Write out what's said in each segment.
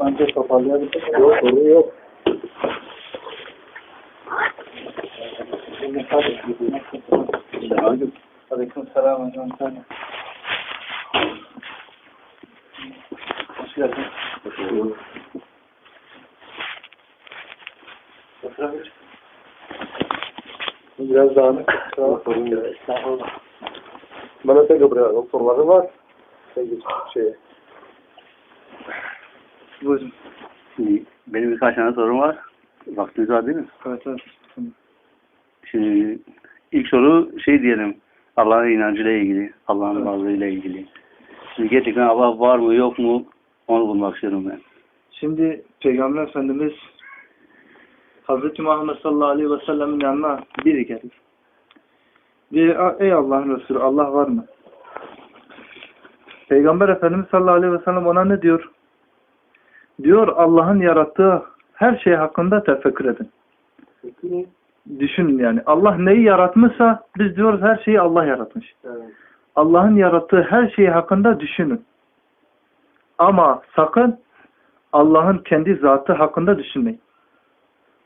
Ancak toparlayabilir Yok, soru yok. Aleyküm selam hocam. Hoş geldin. Oturabilir. Biraz dağınık. Estağfurullah. Bana tek soruları var. Şey. Buyurun. Şimdi benim birkaç tane sorum var. Vaktiniz var değil mi? Evet evet. Şimdi ilk soru şey diyelim. Allah'ın inancıyla ilgili. Allah'ın varlığıyla ilgili. Şimdi gerçekten Allah var mı yok mu onu bulmak istiyorum ben. Şimdi Peygamber Efendimiz Hazreti Muhammed sallallahu aleyhi ve sellemin yanına biri gelir. Diyor, ey Allah'ın Resulü Allah var mı? Peygamber Efendimiz sallallahu aleyhi ve sellem ona ne diyor? Diyor Allah'ın yarattığı her şey hakkında tefekkür edin. Düşünün yani. Allah neyi yaratmışsa biz diyoruz her şeyi Allah yaratmış. Allah'ın yarattığı her şeyi hakkında düşünün. Ama sakın Allah'ın kendi zatı hakkında düşünmeyin.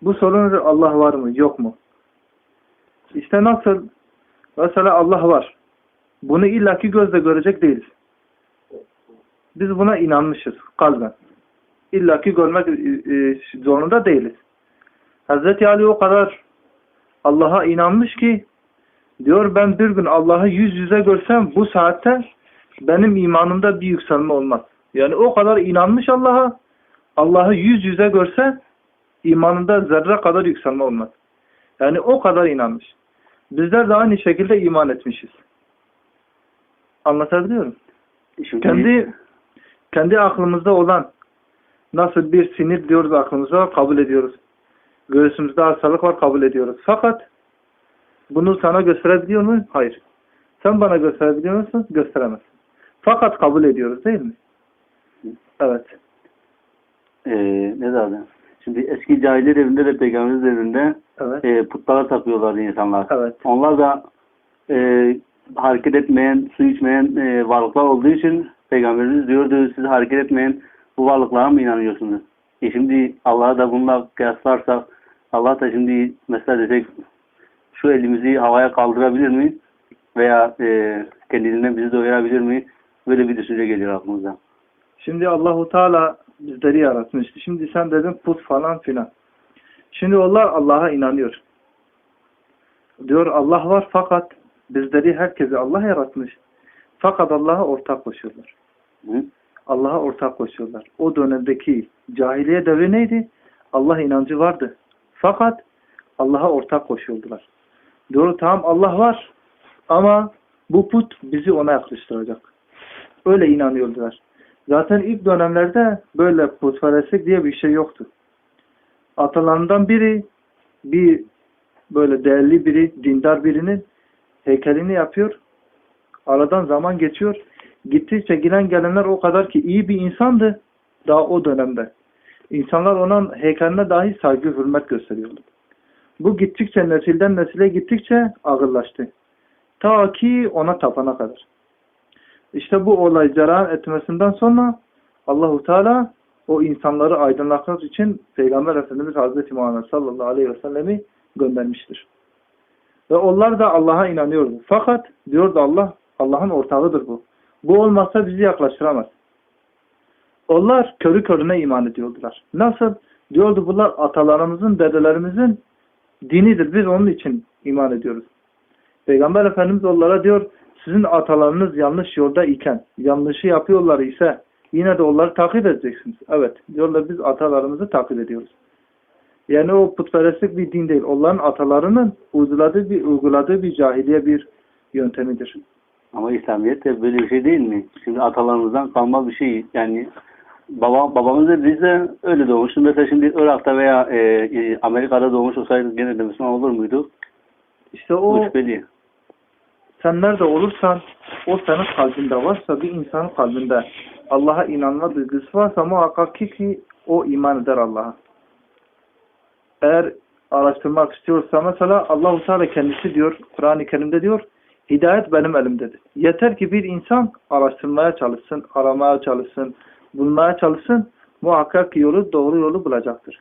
Bu sorun? Allah var mı? Yok mu? İşte nasıl? Mesela Allah var. Bunu illaki gözle görecek değiliz. Biz buna inanmışız kalben. İllaki görmek e, e, zorunda değiliz. Hazreti Ali o kadar Allah'a inanmış ki diyor ben bir gün Allah'ı yüz yüze görsem bu saatte benim imanımda bir yükselme olmaz. Yani o kadar inanmış Allah'a Allah'ı yüz yüze görse imanında zerre kadar yükselme olmaz. Yani o kadar inanmış. Bizler de aynı şekilde iman etmişiz. Anlatabiliyor muyum? Kendi kendi aklımızda olan nasıl bir sinir diyoruz aklımıza kabul ediyoruz. Göğsümüzde hastalık var kabul ediyoruz. Fakat bunu sana gösterebiliyor mu? Hayır. Sen bana gösterebiliyor musun? Gösteremezsin. Fakat kabul ediyoruz değil mi? Evet. e, ne derler? Şimdi eski cahiliye devrinde de peygamberimiz devrinde Evet. e, putlara tapıyorlardı insanlar. Evet. Onlar da e, hareket etmeyen, su içmeyen e, varlıklar olduğu için Peygamberimiz diyordu siz hareket etmeyen bu varlıklara mı inanıyorsunuz? E şimdi Allah'a da bununla kıyaslarsak Allah da şimdi mesela desek şu elimizi havaya kaldırabilir mi? Veya e, kendiliğinden bizi doyurabilir mi? Böyle bir düşünce geliyor aklımıza. Şimdi Allahu Teala bizleri yaratmıştı. Şimdi sen dedin put falan filan. Şimdi onlar Allah'a inanıyor. Diyor Allah var fakat bizleri herkesi Allah yaratmış. Fakat Allah'a ortak koşuyorlar. Allah'a ortak koşuyorlar. O dönemdeki cahiliye devri neydi? Allah inancı vardı. Fakat Allah'a ortak koşuyordular. Diyor tamam Allah var ama bu put bizi ona yaklaştıracak. Öyle inanıyordular. Zaten ilk dönemlerde böyle putperestlik diye bir şey yoktu. Atalarından biri bir böyle değerli biri, dindar birinin heykelini yapıyor. Aradan zaman geçiyor. Gittikçe gelen gelenler o kadar ki iyi bir insandı daha o dönemde. İnsanlar onun heykeline dahi saygı, hürmet gösteriyordu. Bu gittikçe nesilden nesile gittikçe ağırlaştı. Ta ki ona tapana kadar. İşte bu olay cereyan etmesinden sonra Allahu Teala o insanları aydınlatmak için Peygamber Efendimiz Hazreti Muhammed sallallahu aleyhi ve sellemi göndermiştir. Ve onlar da Allah'a inanıyordu. Fakat diyordu Allah, Allah'ın ortağıdır bu. Bu olmazsa bizi yaklaştıramaz. Onlar körü körüne iman ediyordular. Nasıl? Diyordu bunlar atalarımızın, dedelerimizin dinidir. Biz onun için iman ediyoruz. Peygamber Efendimiz onlara diyor, sizin atalarınız yanlış yolda iken, yanlışı yapıyorlar ise yine de onları takip edeceksiniz. Evet, diyorlar biz atalarımızı takip ediyoruz. Yani o putperestlik bir din değil. Onların atalarının uyguladığı bir, uyguladığı bir cahiliye bir yöntemidir. Ama İslamiyet de böyle bir şey değil mi? Şimdi atalarımızdan kalma bir şey. Yani baba, babamız da biz de öyle doğmuşuz. Mesela şimdi Irak'ta veya e, e, Amerika'da doğmuş olsaydık gene de Müslüman olur muydu? İşte o şüpheli. sen nerede olursan o senin kalbinde varsa bir insanın kalbinde Allah'a inanma duygusu varsa muhakkak ki, ki o iman eder Allah'a. Eğer araştırmak istiyorsa mesela Allah-u Teala kendisi diyor Kur'an-ı Kerim'de diyor Hidayet benim elimdedir. Yeter ki bir insan araştırmaya çalışsın, aramaya çalışsın, bulmaya çalışsın. Muhakkak yolu, doğru yolu bulacaktır.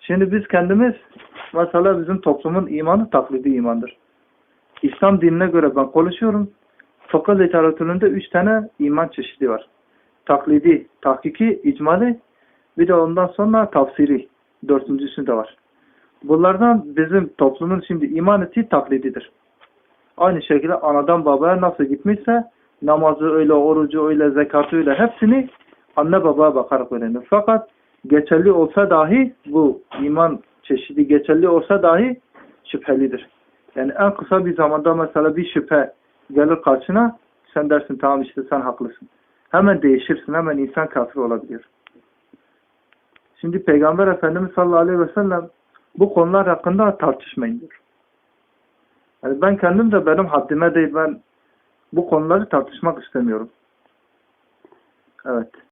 Şimdi biz kendimiz, mesela bizim toplumun imanı taklidi imandır. İslam dinine göre ben konuşuyorum. Fıkıh literatüründe üç tane iman çeşidi var. Taklidi, tahkiki, icmali, bir de ondan sonra tafsiri. Dördüncüsü de var. Bunlardan bizim toplumun şimdi iman ettiği taklididir. Aynı şekilde anadan babaya nasıl gitmişse namazı öyle, orucu öyle, zekatı öyle hepsini anne babaya bakarak öğrenir. Fakat geçerli olsa dahi bu iman çeşidi geçerli olsa dahi şüphelidir. Yani en kısa bir zamanda mesela bir şüphe gelir karşına sen dersin tamam işte sen haklısın. Hemen değişirsin. Hemen insan kafir olabilir. Şimdi Peygamber Efendimiz sallallahu aleyhi ve sellem bu konular hakkında tartışmayın diyor. Yani ben kendim de benim haddime değil ben bu konuları tartışmak istemiyorum. Evet.